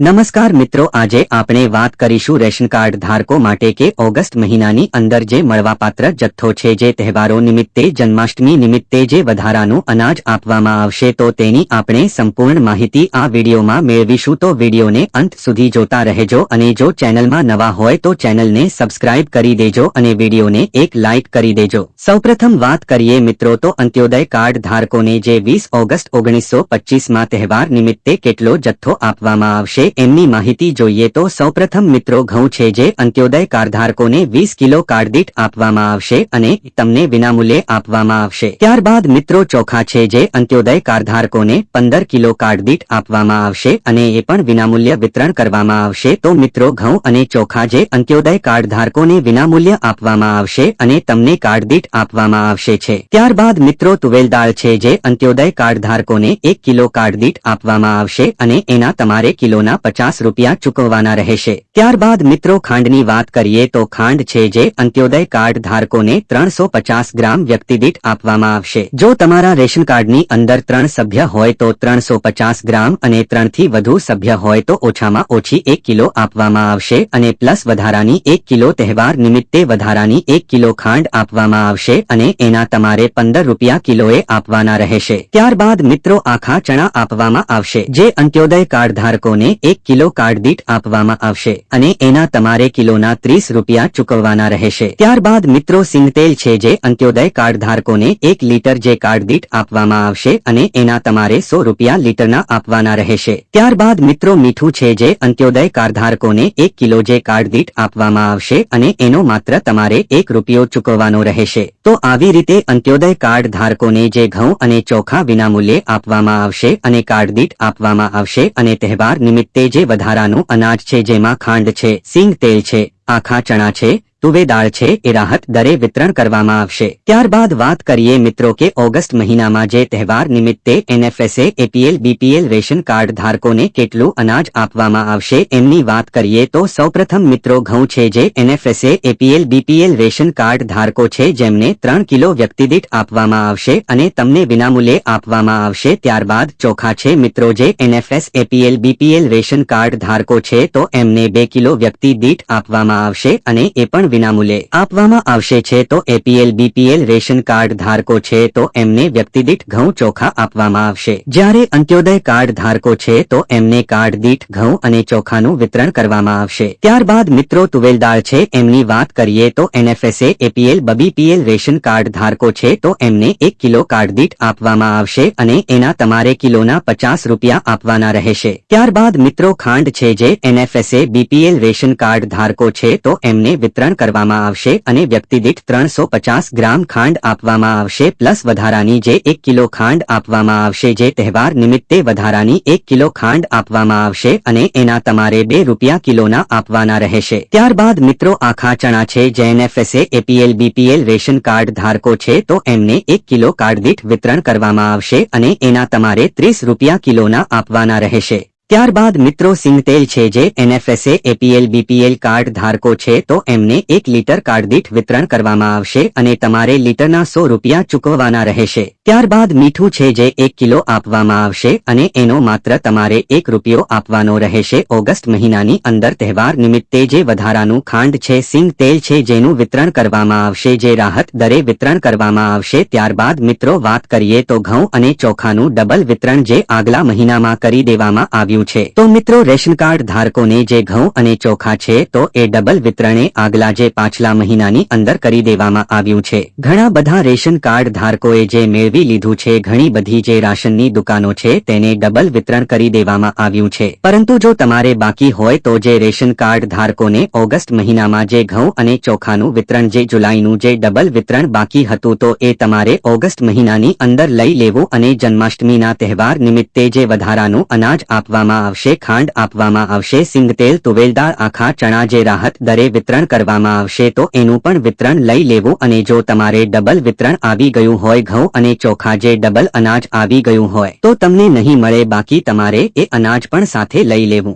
નમસ્કાર મિત્રો, આજે આપણે વાત કરીશું રેશન કાર્ડ ધારકો માટે કે ઓગસ્ટ મહિનાની અંદર જે મળવાપાત્ર જથ્થો છે જે તહેવારો નિમિત્તે, જન્માષ્ટમી નિમિત્તે જે વધારાનું અનાજ આપવામાં આવશે તો તેની આપણે સંપૂર્ણ માહિતી આ વિડીયોમાં મેળવીશું. તો વિડીયોને અંત સુધી જોતા રહેજો અને જો ચેનલમાં નવા હોય તો ચેનલને સબસ્ક્રાઇબ કરી દેજો અને વિડીયોને એક લાઇક કરી દેજો. સૌપ્રથમ વાત કરીએ મિત્રો, તો અંત્યોદય કાર્ડ ધારકોને જે વીસ ઓગસ્ટ ઓગણીસો પચીસમાં તહેવાર નિમિત્તે કેટલો જથ્થો આપવામાં આવશે? એમની માહિતી જોઈએ તો સૌપ્રથમ મિત્રો ઘઉં છે જે અંત્યોદય કાર્ડધારકોને વીસ કિલો કાર્ડદીઠ આપવામાં આવશે અને તમને વિનામૂલ્યે આપવામાં આવશે. ત્યારબાદ મિત્રો ચોખા છે જે અંત્યોદય કાર્ડધારકોને પંદર કિલો કાર્ડ દીઠ આપવામાં આવશે અને એ પણ વિનામૂલ્ય વિતરણ કરવામાં આવશે. તો મિત્રો ઘઉં અને ચોખા જે અંત્યોદય કાર્ડધારકોને વિનામૂલ્ય આપવામાં આવશે અને તમને કાર્ડદીઠ આપવામાં આવશે છે. ત્યારબાદ મિત્રો તુવેલ દાળ છે જે અંત્યોદય કાર્ડધારકોને એક કિલો કાર્ડદીઠ આપવામાં આવશે અને એના તમારે કિલોના પચાસ રૂપિયા ચૂકવવાના રહેશે. ત્યારબાદ મિત્રો ખાંડની વાત કરીએ તો ખાંડ છે જે અંત્યોદય કાર્ડ ધારકોને ત્રણસો પચાસ ગ્રામ વ્યક્તિદીઠ આપવામાં આવશે. જો તમારા રેશન કાર્ડની અંદર ત્રણ સભ્ય હોય તો ત્રણસો પચાસ ગ્રામ અને ત્રણથી વધુ સભ્ય હોય તો ઓછામાં ઓછી એક કિલો આપવામાં આવશે અને પ્લસ વધારાની એક કિલો તહેવાર નિમિત્તે વધારાની એક કિલો ખાંડ આપવામાં આવશે અને એના તમારે પંદર રૂપિયા કિલોએ આપવાના રહેશે. ત્યારબાદ મિત્રો આખા ચણા આપવામાં આવશે. જે અંત્યોદય કાર્ડ ધારકોને એક કિલો કાર્ડ દીઠ આપવામાં આવશે અને એના તમારે કિલોના ત્રીસ રૂપિયા ચૂકવવાના રહેશે. ત્યારબાદ મિત્રો સિંગતેલ છે જે અંત્યોદય કાર્ડ ધારકોને એક લીટર જે કાર્ડ દીઠ આપવામાં આવશે અને એના તમારે સો રૂપિયા લીટરના આપવાના રહેશે. ત્યારબાદ મિત્રો મીઠું છે જે અંત્યોદય કાર્ડ ધારકોને એક કિલો જે કાર્ડ દીઠ આપવામાં આવશે અને એનો માત્ર તમારે એક રૂપિયો ચૂકવવાનો રહેશે. તો આવી રીતે અંત્યોદય કાર્ડ ધારકોને જે ઘઉં અને ચોખા વિનામૂલ્યે આપવામાં આવશે અને કાર્ડ દીઠ આપવામાં આવશે અને તહેવાર નિમિત્તે તે જે વધારાનું અનાજ છે જેમાં ખાંડ છે સિંગ તેલ છે આખા ચણા છે તુવે દાળ છે એ રાહત દરે વિતરણ કરવામાં આવશે. ત્યારબાદ વાત કરીએ મિત્રો કે ઓગસ્ટ મહિનામાં જે તહેવાર નિમિત્તે NFSA, APL, BPL ration card ધારકોને કેટલું અનાજ આપવામાં આવશે એમની વાત કરીએ તો સૌપ્રથમ મિત્રો ઘઉં છે જે NFSA, APL, BPL ration card ધારકો છે જેમને ત્રણ કિલો વ્યક્તિદીઠ આપવામાં આવશે અને તમને વિનામૂલ્યે આપવામાં આવશે. ત્યારબાદ ચોખા છે મિત્રો જે NFS, APL, BPL ration card ધારકો છે તો એમને બે કિલો વ્યક્તિ દીઠ આપવામાં આવશે અને એ પણ વિનામૂલ્યે આપવામાં આવશે છે તો એપીએલ બીપીએલ રેશન કાર્ડ ધારકો છે તો એમને વ્યક્તિદીઠ ઘઉં ચોખા આપવામાં આવશે. જ્યારે અંત્યોદય કાર્ડ ધારકો છે તો એમને કાર્ડ દીઠ ઘઉં અને ચોખાનું વિતરણ કરવામાં આવશે. ત્યારબાદ મિત્રો તુવેલદાળ છે, એમની વાત કરીએ તો NFSA APL BPL ration card ધારકો છે તો એમને એક કિલો કાર્ડ દીઠ આપવામાં આવશે અને એના તમારે કિલોના પચાસ રૂપિયા આપવાના રહેશે. ત્યારબાદ મિત્રો ખાંડ છે જે એનએફએસએ બીપીએલ રેશન કાર્ડ ધારકો છે તો એમને વિતરણ કરવામાં આવશે અને વ્યક્તિદીઠ ત્રણસો પચાસ ગ્રામ ખાંડ આપવામાં આવશે પ્લસ વધારાની જે એક કિલો ખાંડ આપવામાં આવશે જે તહેવાર નિમિત્તે વધારાની એક કિલો ખાંડ આપવામાં આવશે અને એના તમારે બે રૂપિયા કિલોના આપવાના રહેશે. ત્યારબાદ મિત્રો આખા ચણા છે જેએનએફએસએ એપીએલ બીપીએલ રેશન કાર્ડ ધારકો છે, તો એમને એક કિલો કાર્ડ દીઠ વિતરણ કરવામાં આવશે અને એના તમારે ત્રીસ રૂપિયા કિલોના આપવાના રહેશે. ત્યારબાદ મિત્રો સિંગતેલ છે જે એનએફએસએ, એપીએલ, બીપીએલ કાર્ડ ધારકો છે, તો એમને એક લીટર કાર્ડ દીઠ વિતરણ કરવામાં આવશે અને તમારે લીટરના સો રૂપિયા ચૂકવવાના રહેશે. ત્યારબાદ મીઠું છે જે એક કિલો આપવામાં આવશે અને એનો માત્ર તમારે એક રૂપિયો આપવાનો રહેશે. ઓગસ્ટ મહિનાની અંદર તહેવાર નિમિત્તે જે વધારાનું ખાંડ છે, સિંગ તેલ છે જેનું વિતરણ કરવામાં આવશે, જે રાહત દરે વિતરણ કરવામાં આવશે. ત્યારબાદ મિત્રો વાત કરીએ તો ઘઉં અને ચોખાનું ડબલ વિતરણ જે આગલા મહિનામાં કરી દેવામાં આવ્યું આવ્યું છે. તો મિત્રો, રેશન કાર્ડ ધારકોને જે ઘઉં અને ચોખા છે, તો એ ડબલ વિતરણે આગલા જે પાછલા મહિનાની અંદર કરી દેવામાં આવ્યું છે. ઘણા બધા રેશન કાર્ડ ધારકોએ જે મેળવી લીધું છે, ઘણી બધી જે રાશનની દુકાનો છે, તેને ડબલ વિતરણ કરી દેવામાં આવ્યું છે. પરંતુ જો તમારે બાકી હોય, તો જે રેશન કાર્ડ ધારકોને ઓગસ્ટ મહિનામાં જે ઘઉં અને ચોખાનું વિતરણ, જે જુલાઈનું જે ડબલ વિતરણ બાકી હતું, તો એ તમારે ઓગસ્ટ મહિનાની અંદર લઈ લેવું અને જન્માષ્ટમીના તહેવાર નિમિત્તે જે વધારાનું અનાજ આપવા આપવામાં આવશે, ખાંડ આપવામાં આવશે, સિંગતેલ તુવેલદાળ આખા ચણા જે રાહત દરે વિતરણ કરવામાં આવશે, તો એનું પણ વિતરણ લઈ લેવું અને જો તમારે ડબલ વિતરણ આવી ગયું હોય, ઘઉં અને ચોખા જે ડબલ અનાજ આવી ગયું હોય, તો તમને નહીં મળે, બાકી તમારે એ અનાજ પણ સાથે લઈ લેવું.